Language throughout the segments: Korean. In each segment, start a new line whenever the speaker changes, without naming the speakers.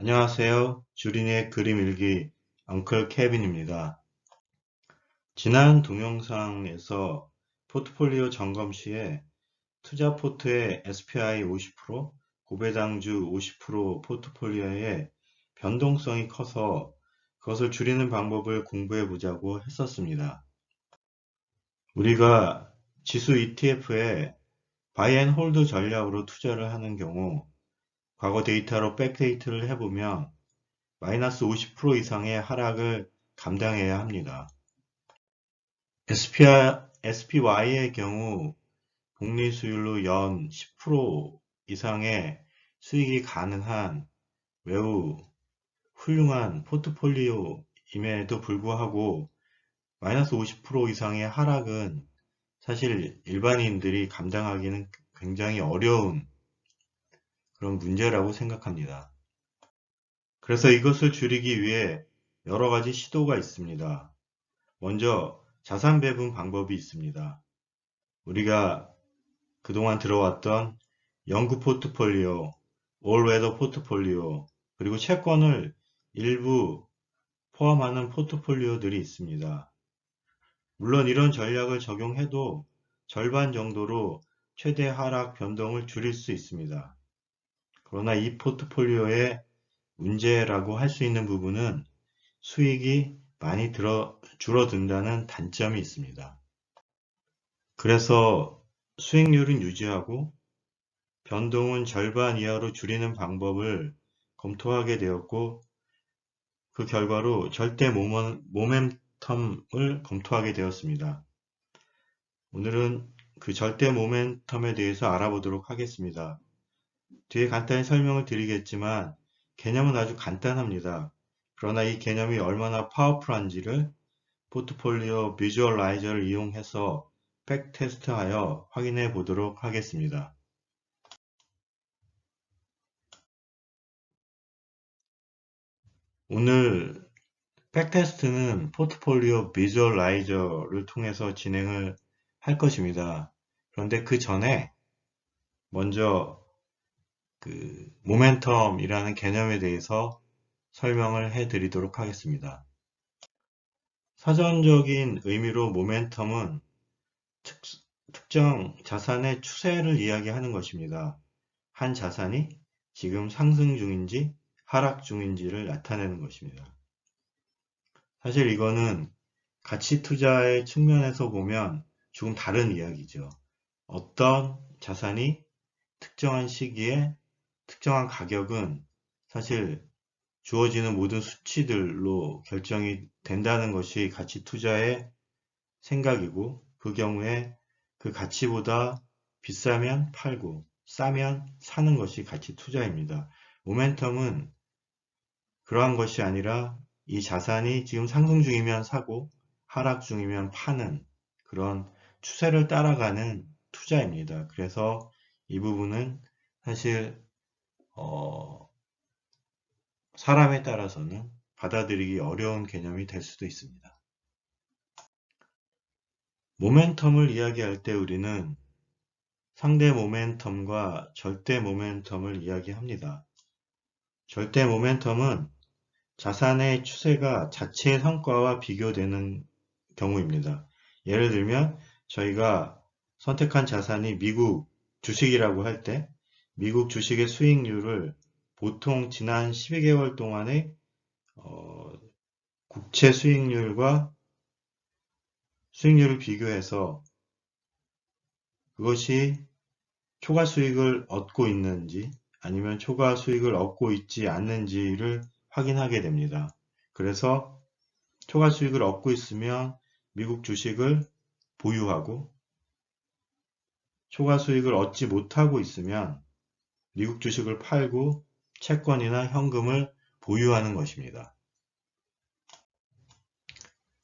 안녕하세요. 주린이의 그림 일기 엉클 케빈입니다. 지난 동영상에서 포트폴리오 점검 시에 투자 포트의 SPI 50%, 고배당주 50% 포트폴리오의 변동성이 커서 그것을 줄이는 방법을 공부해 보자고 했었습니다. 우리가 지수 ETF에 바이 앤 홀드 전략으로 투자를 하는 경우 과거 데이터로 백데이트를 해보면 마이너스 50% 이상의 하락을 감당해야 합니다. SPY의 경우 복리 수율로 연 10% 이상의 수익이 가능한 매우 훌륭한 포트폴리오임에도 불구하고 마이너스 50% 이상의 하락은 사실 일반인들이 감당하기는 굉장히 어려운 그런 문제라고 생각합니다. 그래서 이것을 줄이기 위해 여러 가지 시도가 있습니다. 먼저 자산 배분 방법이 있습니다. 우리가 그동안 들어왔던 연구 포트폴리오, 올웨더 포트폴리오, 그리고 채권을 일부 포함하는 포트폴리오들이 있습니다. 물론 이런 전략을 적용해도 절반 정도로 최대 하락 변동을 줄일 수 있습니다. 그러나 이 포트폴리오의 문제라고 할 수 있는 부분은 수익이 많이 들어, 줄어든다는 단점이 있습니다. 그래서 수익률은 유지하고 변동은 절반 이하로 줄이는 방법을 검토하게 되었고 그 결과로 절대 모멘텀을 검토하게 되었습니다. 오늘은 그 절대 모멘텀에 대해서 알아보도록 하겠습니다. 뒤에 간단히 설명을 드리겠지만 개념은 아주 간단합니다. 그러나 이 개념이 얼마나 파워풀한지를 포트폴리오 비주얼라이저를 이용해서 백 테스트하여 확인해 보도록 하겠습니다. 오늘 백 테스트는 포트폴리오 비주얼라이저를 통해서 진행을 할 것입니다. 그런데 그 전에 먼저 그 모멘텀이라는 개념에 대해서 설명을 해 드리도록 하겠습니다. 사전적인 의미로 모멘텀은 특, 특정 자산의 추세를 이야기하는 것입니다. 한 자산이 지금 상승 중인지 하락 중인지를 나타내는 것입니다. 사실 이거는 가치 투자의 측면에서 보면 조금 다른 이야기죠. 어떤 자산이 특정한 시기에 특정한 가격은 사실 주어지는 모든 수치들로 결정이 된다는 것이 가치 투자의 생각이고 그 경우에 그 가치보다 비싸면 팔고 싸면 사는 것이 가치 투자입니다. 모멘텀은 그러한 것이 아니라 이 자산이 지금 상승 중이면 사고 하락 중이면 파는 그런 추세를 따라가는 투자입니다. 그래서 이 부분은 사실 어, 사람에 따라서는 받아들이기 어려운 개념이 될 수도 있습니다. 모멘텀을 이야기할 때 우리는 상대 모멘텀과 절대 모멘텀을 이야기합니다. 절대 모멘텀은 자산의 추세가 자체의 성과와 비교되는 경우입니다. 예를 들면 저희가 선택한 자산이 미국 주식이라고 할 때 미국 주식의 수익률을 보통 지난 12개월 동안의 어, 국채 수익률과 수익률을 비교해서 그것이 초과 수익을 얻고 있는지 아니면 초과 수익을 얻고 있지 않는지를 확인하게 됩니다. 그래서 초과 수익을 얻고 있으면 미국 주식을 보유하고 초과 수익을 얻지 못하고 있으면 미국 주식을 팔고 채권이나 현금을 보유하는 것입니다.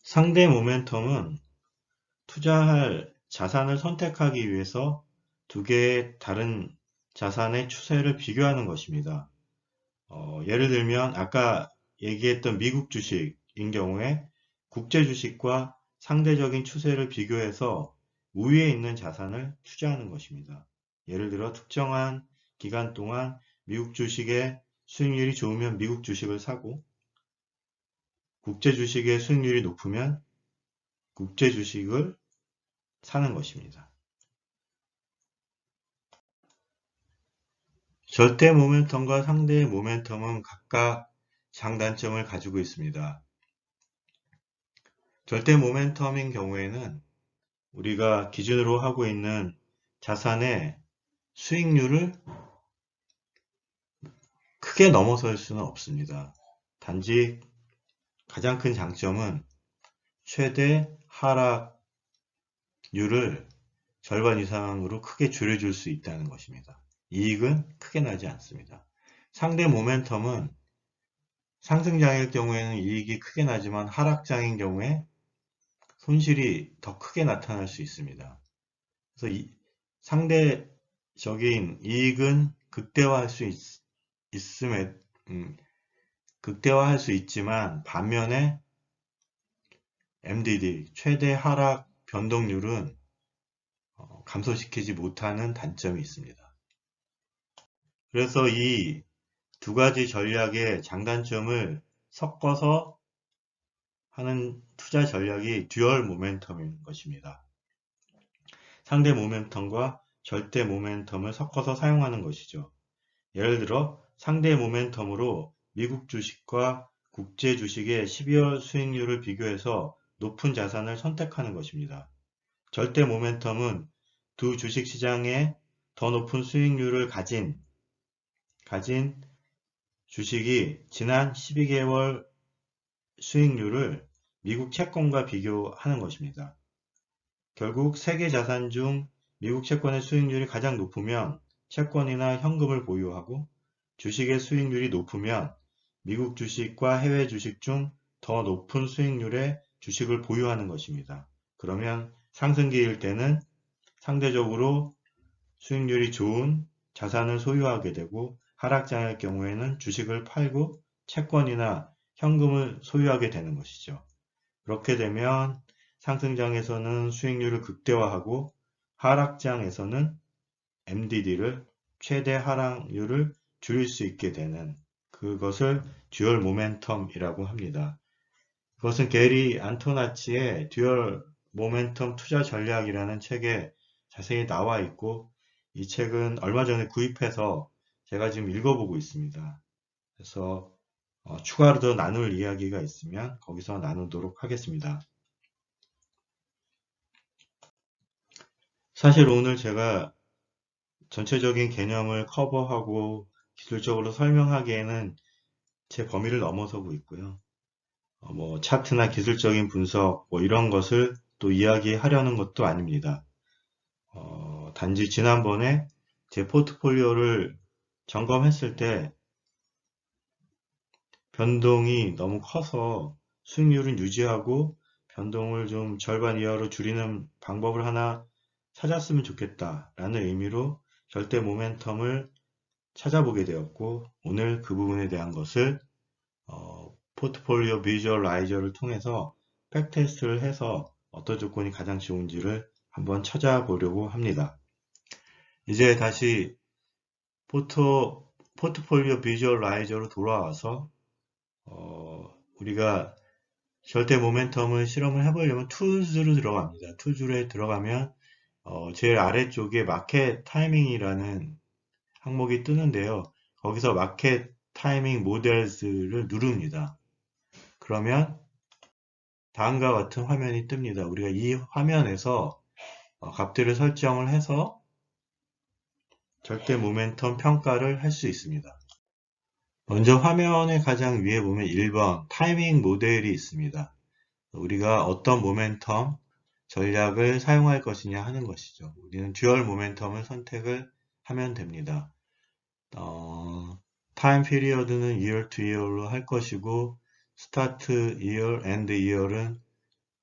상대 모멘텀은 투자할 자산을 선택하기 위해서 두 개의 다른 자산의 추세를 비교하는 것입니다. 어, 예를 들면 아까 얘기했던 미국 주식인 경우에 국제 주식과 상대적인 추세를 비교해서 우위에 있는 자산을 투자하는 것입니다. 예를 들어 특정한 기간 동안 미국 주식의 수익률이 좋으면 미국 주식을 사고 국제 주식의 수익률이 높으면 국제 주식을 사는 것입니다. 절대 모멘텀과 상대 모멘텀은 각각 장단점을 가지고 있습니다. 절대 모멘텀인 경우에는 우리가 기준으로 하고 있는 자산의 수익률을 크게 넘어설 수는 없습니다. 단지 가장 큰 장점은 최대 하락률을 절반 이상으로 크게 줄여줄 수 있다는 것입니다. 이익은 크게 나지 않습니다. 상대 모멘텀은 상승장일 경우에는 이익이 크게 나지만 하락장인 경우에 손실이 더 크게 나타날 수 있습니다. 그래서 상대 적인 이익은 극대화할 수 있, 있음에 음, 극대화할 수 있지만 반면에 MDD 최대 하락 변동률은 어, 감소시키지 못하는 단점이 있습니다. 그래서 이 두 가지 전략의 장단점을 섞어서 하는 투자 전략이 듀얼 모멘텀인 것입니다. 상대 모멘텀과 절대 모멘텀을 섞어서 사용하는 것이죠. 예를 들어 상대 모멘텀으로 미국 주식과 국제 주식의 12월 수익률을 비교해서 높은 자산을 선택하는 것입니다. 절대 모멘텀은 두 주식 시장에 더 높은 수익률을 가진 가진 주식이 지난 12개월 수익률을 미국 채권과 비교하는 것입니다. 결국 세계 자산 중 미국 채권의 수익률이 가장 높으면 채권이나 현금을 보유하고 주식의 수익률이 높으면 미국 주식과 해외 주식 중 더 높은 수익률의 주식을 보유하는 것입니다. 그러면 상승기일 때는 상대적으로 수익률이 좋은 자산을 소유하게 되고 하락장일 경우에는 주식을 팔고 채권이나 현금을 소유하게 되는 것이죠. 그렇게 되면 상승장에서는 수익률을 극대화하고 하락장에서는 MDD를 최대 하락률을 줄일 수 있게 되는 그것을 듀얼 모멘텀이라고 합니다. 그것은 게리 안토나치의 듀얼 모멘텀 투자 전략이라는 책에 자세히 나와 있고 이 책은 얼마 전에 구입해서 제가 지금 읽어보고 있습니다. 그래서 어, 추가로 더 나눌 이야기가 있으면 거기서 나누도록 하겠습니다. 사실 오늘 제가 전체적인 개념을 커버하고 기술적으로 설명하기에는 제 범위를 넘어서고 있고요. 어, 뭐 차트나 기술적인 분석 뭐 이런 것을 또 이야기하려는 것도 아닙니다. 어, 단지 지난번에 제 포트폴리오를 점검했을 때 변동이 너무 커서 수익률은 유지하고 변동을 좀 절반 이하로 줄이는 방법을 하나 찾았으면 좋겠다 라는 의미로 절대 모멘텀을 찾아보게 되었고 오늘 그 부분에 대한 것을 어, 포트폴리오 비주얼라이저를 통해서 백테스트를 해서 어떤 조건이 가장 좋은지를 한번 찾아보려고 합니다. 이제 다시 포토, 포트폴리오 비주얼라이저로 돌아와서 어, 우리가 절대 모멘텀을 실험을 해보려면 툴즈로 들어갑니다. 툴즈에 들어가면 어, 제일 아래쪽에 마켓 타이밍이라는 항목이 뜨는데요. 거기서 마켓 타이밍 모델스를 누릅니다. 그러면 다음과 같은 화면이 뜹니다. 우리가 이 화면에서 어, 값들을 설정을 해서 절대 모멘텀 평가를 할 수 있습니다. 먼저 화면의 가장 위에 보면 1번 타이밍 모델이 있습니다. 우리가 어떤 모멘텀 전략을 사용할 것이냐 하는 것이죠. 우리는 듀얼 모멘텀을 선택을 하면 됩니다. 어, 타임 피리어드는 year to year로 할 것이고 start year, end year은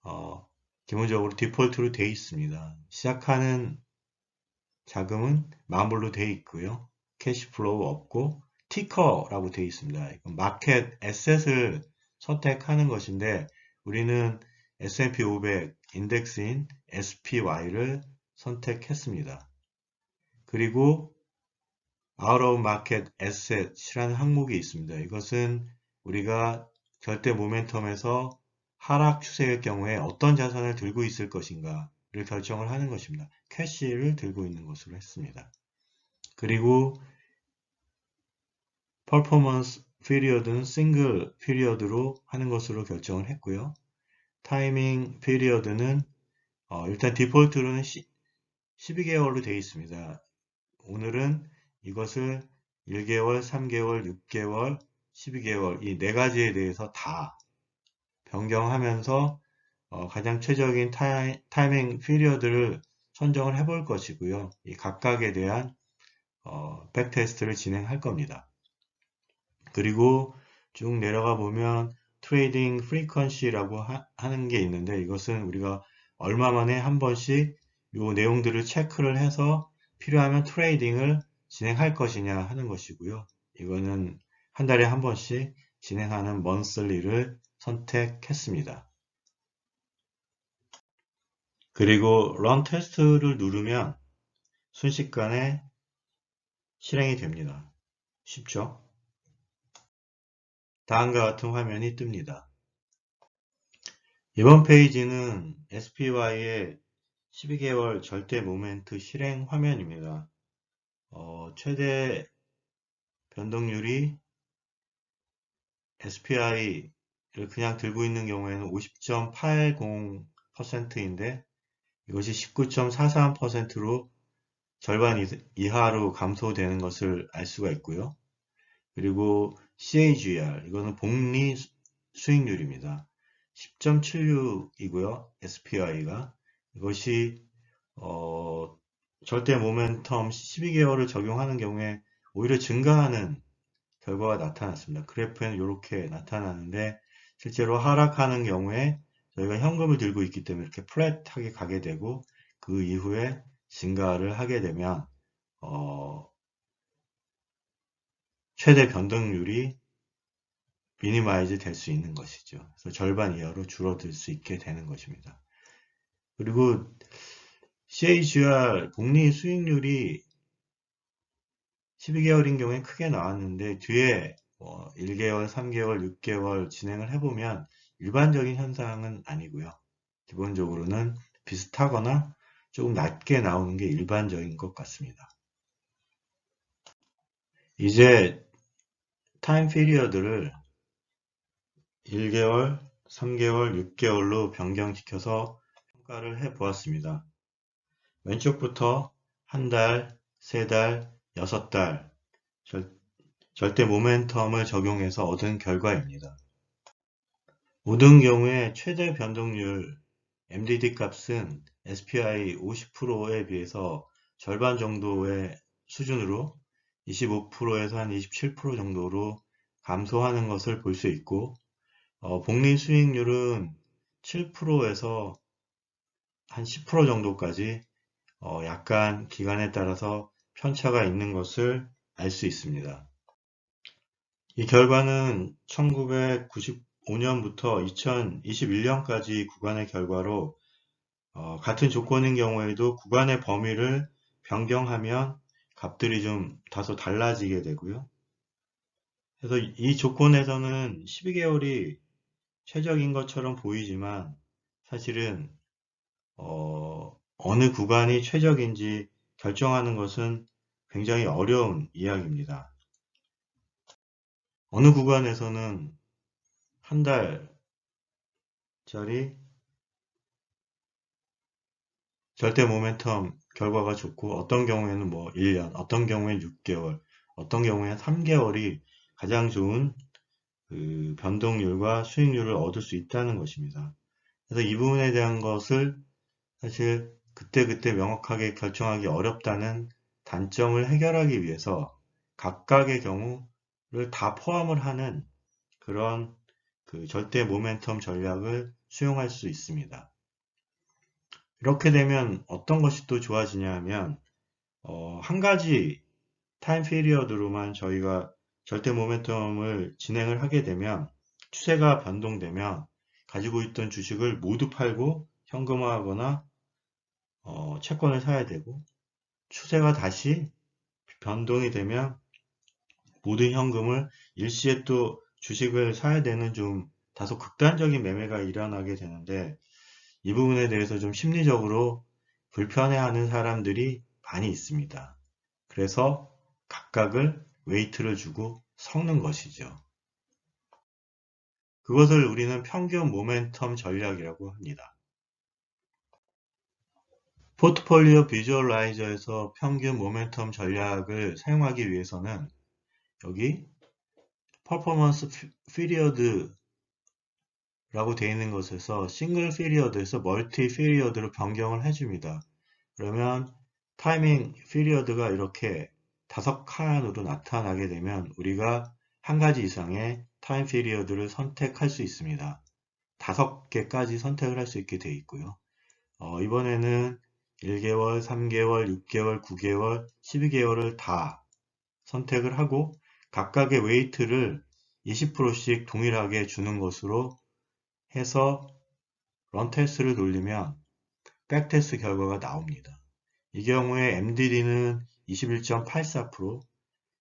어, 기본적으로 디폴트로 되어 있습니다. 시작하는 자금은 만불로 되어 있고요. 캐시플로우 없고 티커라고 되어 있습니다. 마켓 에셋을 선택하는 것인데 우리는 S&P 500 인덱스인 SPY를 선택했습니다. 그리고 out of market asset이라는 항목이 있습니다. 이것은 우리가 절대 모멘텀에서 하락 추세의 경우에 어떤 자산을 들고 있을 것인가를 결정을 하는 것입니다. 캐시를 들고 있는 것으로 했습니다. 그리고 퍼포먼스 피리어드는 싱글 피리어드로 하는 것으로 결정을 했고요. 타이밍 피리어드는 어, 일단 디폴트로는 12개월로 되어 있습니다. 오늘은 이것을 1개월, 3개월, 6개월, 12개월 이 네 가지에 대해서 다 변경하면서 어, 가장 최적인 타이, 타이밍 피리어드를 선정을 해 볼 것이고요. 이 각각에 대한 어, 백테스트를 진행할 겁니다. 그리고 쭉 내려가 보면 트레이딩 프리퀀시라고 하는 게 있는데 이것은 우리가 얼마 만에 한 번씩 이 내용들을 체크를 해서 필요하면 트레이딩을 진행할 것이냐 하는 것이고요. 이거는 한 달에 한 번씩 진행하는 먼슬리를 선택했습니다. 그리고 런 테스트를 누르면 순식간에 실행이 됩니다. 쉽죠? 다음과 같은 화면이 뜹니다. 이번 페이지는 SPY의 12개월 절대 모멘트 실행 화면입니다. 어, 최대 변동률이 SPI를 그냥 들고 있는 경우에는 50.80%인데 이것이 19.43%로 절반 이하로 감소되는 것을 알 수가 있고요. 그리고 CAGR, 이거는 복리 수익률입니다. 10.76이고요. SPI가. 이것이 어, 절대 모멘텀 12개월을 적용하는 경우에 오히려 증가하는 결과가 나타났습니다. 그래프에는 이렇게 나타나는데 실제로 하락하는 경우에 저희가 현금을 들고 있기 때문에 이렇게 플랫하게 가게 되고 그 이후에 증가를 하게 되면 어, 최대 변동률이 미니마이즈 될 수 있는 것이죠. 그래서 절반 이하로 줄어들 수 있게 되는 것입니다. 그리고 CAGR 복리 수익률이 12개월인 경우에 크게 나왔는데 뒤에 뭐 1개월, 3개월, 6개월 진행을 해보면 일반적인 현상은 아니고요. 기본적으로는 비슷하거나 조금 낮게 나오는 게 일반적인 것 같습니다. 이제 타임 피리어드를 1개월, 3개월, 6개월로 변경시켜서 평가를 해 보았습니다. 왼쪽부터 한 달, 세 달, 여섯 달 절, 절대 모멘텀을 적용해서 얻은 결과입니다. 모든 경우에 최대 변동률 MDD 값은 SPI 50%에 비해서 절반 정도의 수준으로 25%에서 한 27% 정도로 감소하는 것을 볼 수 있고 어, 복리 수익률은 7%에서 한 10% 정도까지 어, 약간 기간에 따라서 편차가 있는 것을 알 수 있습니다. 이 결과는 1995년부터 2021년까지 구간의 결과로 어, 같은 조건인 경우에도 구간의 범위를 변경하면 값들이 좀 다소 달라지게 되고요. 그래서 이 조건에서는 12개월이 최적인 것처럼 보이지만 사실은 어, 어느 구간이 최적인지 결정하는 것은 굉장히 어려운 이야기입니다. 어느 구간에서는 한 달짜리 절대 모멘텀 결과가 좋고 어떤 경우에는 뭐 1년, 어떤 경우에는 6개월, 어떤 경우에는 3개월이 가장 좋은 그 변동률과 수익률을 얻을 수 있다는 것입니다. 그래서 이 부분에 대한 것을 사실 그때 그때 명확하게 결정하기 어렵다는 단점을 해결하기 위해서 각각의 경우를 다 포함을 하는 그런 그 절대 모멘텀 전략을 수용할 수 있습니다. 이렇게 되면 어떤 것이 또 좋아지냐 하면 어, 한 가지 타임 피리어드로만 저희가 절대 모멘텀을 진행을 하게 되면 추세가 변동되면 가지고 있던 주식을 모두 팔고 현금화하거나 어, 채권을 사야 되고 추세가 다시 변동이 되면 모든 현금을 일시에 또 주식을 사야 되는 좀 다소 극단적인 매매가 일어나게 되는데 이 부분에 대해서 좀 심리적으로 불편해하는 사람들이 많이 있습니다. 그래서 각각을 웨이트를 주고 섞는 것이죠. 그것을 우리는 평균 모멘텀 전략이라고 합니다. 포트폴리오 비주얼라이저에서 평균 모멘텀 전략을 사용하기 위해서는 여기 퍼포먼스 피리어드 라고 되어 있는 것에서 싱글 피리어드에서 멀티 피리어드로 변경을 해줍니다. 그러면 타이밍 피리어드가 이렇게 다섯 칸으로 나타나게 되면 우리가 한 가지 이상의 타임 피리어드를 선택할 수 있습니다. 다섯 개까지 선택을 할 수 있게 되어 있고요. 어, 이번에는 1개월, 3개월, 6개월, 9개월, 12개월을 다 선택을 하고 각각의 웨이트를 20%씩 동일하게 주는 것으로 해서 런 테스트를 돌리면 백 테스트 결과가 나옵니다. 이 경우에 MDD는 21.84%,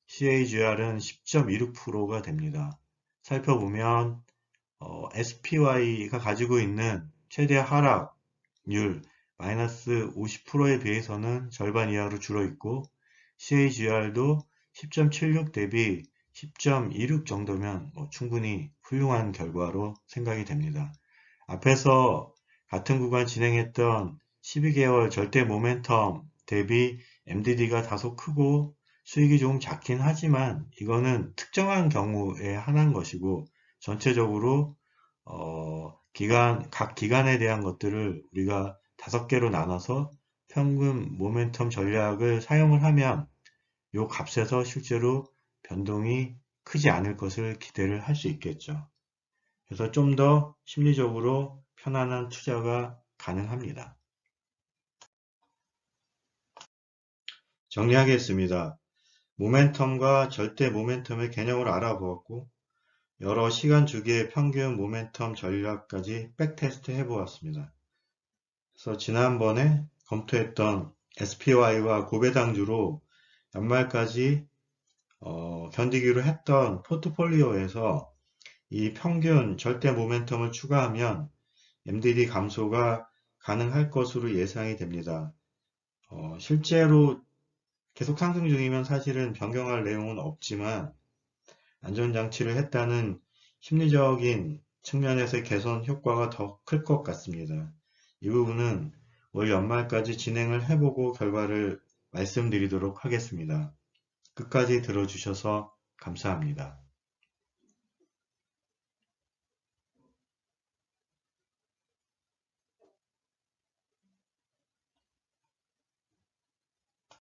CAGR은 10.26%가 됩니다. 살펴보면 어, SPY가 가지고 있는 최대 하락률 마이너스 50%에 비해서는 절반 이하로 줄어 있고 CAGR도 10.76 대비 10.26 정도면 뭐 충분히 훌륭한 결과로 생각이 됩니다. 앞에서 같은 구간 진행했던 12개월 절대 모멘텀 대비 MDD가 다소 크고 수익이 좀 작긴 하지만 이거는 특정한 경우에 한한 것이고 전체적으로 어, 기간 각 기간에 대한 것들을 우리가 다섯 개로 나눠서 평균 모멘텀 전략을 사용을 하면 이 값에서 실제로 변동이 크지 않을 것을 기대를 할 수 있겠죠. 그래서 좀 더 심리적으로 편안한 투자가 가능합니다. 정리하겠습니다. 모멘텀과 절대 모멘텀의 개념을 알아보았고 여러 시간 주기의 평균 모멘텀 전략까지 백테스트 해보았습니다. 그래서 지난번에 검토했던 SPY와 고배당주로 연말까지 어, 견디기로 했던 포트폴리오에서 이 평균 절대 모멘텀을 추가하면 MDD 감소가 가능할 것으로 예상이 됩니다. 어, 실제로 계속 상승 중이면 사실은 변경할 내용은 없지만 안전장치를 했다는 심리적인 측면에서의 개선 효과가 더 클 것 같습니다. 이 부분은 올 연말까지 진행을 해보고 결과를 말씀드리도록 하겠습니다. 끝까지 들어주셔서 감사합니다.